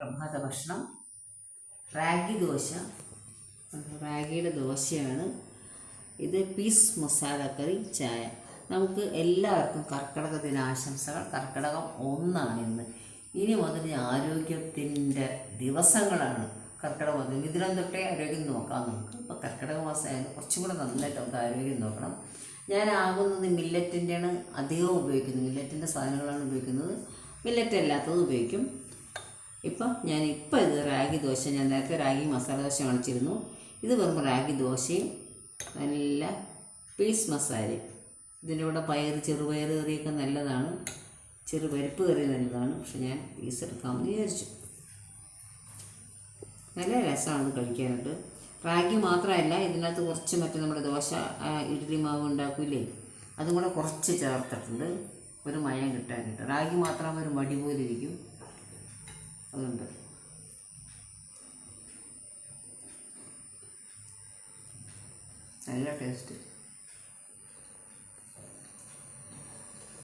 പ്രഭാത ഭക്ഷണം റാഗി ദോശ. റാഗിയുടെ ദോശയാണ്. ഇത് പീസ് മസാല കറി ചായ. നമുക്ക് എല്ലാവർക്കും കർക്കിടക ദിനാശംസകൾ. കർക്കിടകം ഒന്നാണ് ഇന്ന്. ഇനി മുതൽ ആരോഗ്യത്തിന്റെ ദിവസങ്ങളാണ് കർക്കിടക മാസം ഇതിനം തൊട്ടേ ആരോഗ്യം നോക്കാം നമുക്ക്. ഇപ്പോൾ കർക്കിടക മാസമായത് കുറച്ചും കൂടെ നന്നായിട്ട് നമുക്ക് ആരോഗ്യം നോക്കണം. ഞാൻ ആകുന്നത് മില്ലറ്റിന്റെയാണ് അധികം ഉപയോഗിക്കുന്നത്. മില്ലറ്റിന്റെ സാധനങ്ങളാണ് ഉപയോഗിക്കുന്നത്. മില്ലറ്റ് അല്ലാത്തത് ഉപയോഗിക്കും. ഇപ്പം ഞാൻ ഇപ്പം ഇത് റാഗി ദോശ ഞാൻ നേരത്തെ റാഗി മസാല ദോശ കാണിച്ചിരുന്നു. ഇത് വെറും റാഗി ദോശയും നല്ല പീസ് മസാലയും ഇതിന്റെ കൂടെ പയർ ചെറുപയർ കറിയൊക്കെ നല്ലതാണ്. ചെറുപരിപ്പ് കറി നല്ലതാണ്. പക്ഷെ ഞാൻ പീസ് എടുക്കാമെന്ന് വിചാരിച്ചു. നല്ല രസമാണ് കഴിക്കാനായിട്ട്. റാഗി മാത്രമല്ല ഇതിനകത്ത് കുറച്ച് മറ്റേ നമ്മുടെ ദോശ ഇഡ്ഡലി മാവ് ഉണ്ടാക്കൂലേ അതും കൂടെ കുറച്ച് ചേർത്തിട്ടുണ്ട്. ഒരു മയം കിട്ടാനായിട്ട്. റാഗി മാത്രം ഒരു മടി പോലെ ഇരിക്കും. അതുണ്ട്. നല്ല ടേസ്റ്റ്